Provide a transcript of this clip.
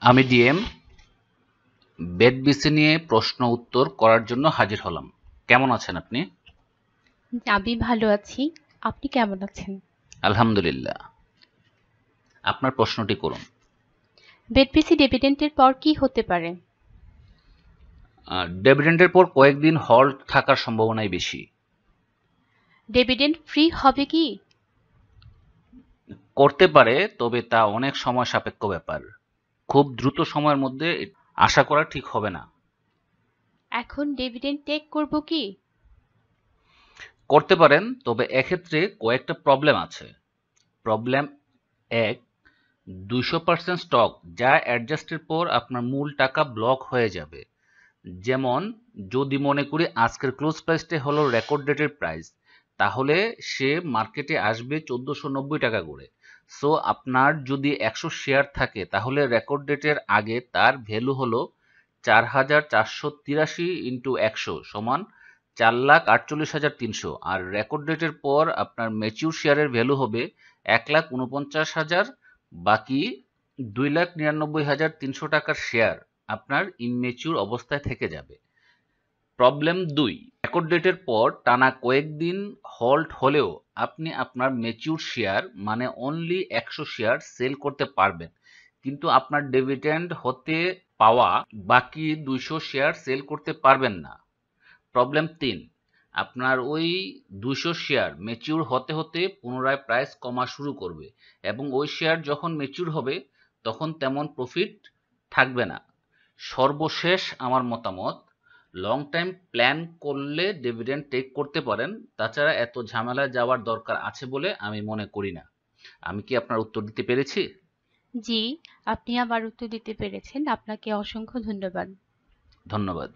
আমি ডিএম বেদ বিসি নিয়ে প্রশ্ন উত্তর করার জন্য হাজির হলাম। কেমন আছেন আপনি? আমি ভালো আছি। আপনি কেমন আছেন? আলহামদুলিল্লাহ। আপনার প্রশ্নটি করুন। বেডপিসি ডিভিডেন্টের পর কি হতে পারে? ডেভিডেন্টের পর কয়েকদিন হল্ট থাকার সম্ভাবনাই বেশি। ডিভিডেন্ট ফ্রি হবে কি? করতে পারে তবে তা অনেক সময় সাপেক্ষ ব্যাপার। খুব দ্রুত সময়ের মধ্যে আশা করা ঠিক হবে না। এখন ডিভিডেন্ট টেক করব কি? করতে পারেন তবে এক্ষেত্রে কয়েকটা প্রবলেম আছে। প্রবলেম এক দুইশো পার্সেন্ট স্টক যা অ্যাডজাস্টের পর আপনার মূল টাকা ব্লক হয়ে যাবে। যেমন যদি মনে করি আজকের ক্লোজ প্রাইসটা হলো রেকর্ড ডেটের প্রাইস তাহলে সে মার্কেটে আসবে চোদ্দোশো নব্বই টাকা করে। সো আপনার যদি একশো শেয়ার থাকে, তাহলে রেকর্ড ডেটের আগে তার ভ্যালু হলো চার হাজার চারশো তিরাশি ইন্টু একশো সমান চার লাখ আটচল্লিশ হাজার তিনশো। আর রেকর্ড ডেটের পর আপনার ম্যাচিউর শেয়ারের ভ্যালু হবে এক লাখ উনপঞ্চাশ হাজার, বাকি দুই লাখ নিরানব্বই হাজার তিনশো টাকার শেয়ার আপনার ইনমেচিউর অবস্থায় থেকে যাবে। প্রবলেম দুই। রেকর্ড ডেটের পর টানা কয়েকদিন হল্ট হলেও আপনি আপনার ম্যাচিউর শেয়ার মানে অনলি একশো শেয়ার সেল করতে পারবেন। কিন্তু আপনার ডিভিডেন্ড হতে পাওয়া বাকি দুইশো শেয়ার সেল করতে পারবেন না। প্রবলেম তিন, আপনার ওই দুশো শেয়ার ম্যাচিউর হতে হতে পুনরায় প্রাইস কমা শুরু করবে এবং ওই শেয়ার যখন ম্যাচিউর হবে, তখন তেমন প্রফিট থাকবে না। সর্বশেষ আমার মতামত লং টাইম প্ল্যান করলে ডিভিডেন্ড টেক করতে পারেন। তাছাড়া এত ঝামেলায় যাওয়ার দরকার আছে বলে আমি মনে করি না। আমি কি আপনার উত্তর দিতে পেরেছি? জি আপনি আমার উত্তর দিতে পেরেছেন। আপনাকে অসংখ্য ধন্যবাদ। ধন্যবাদ।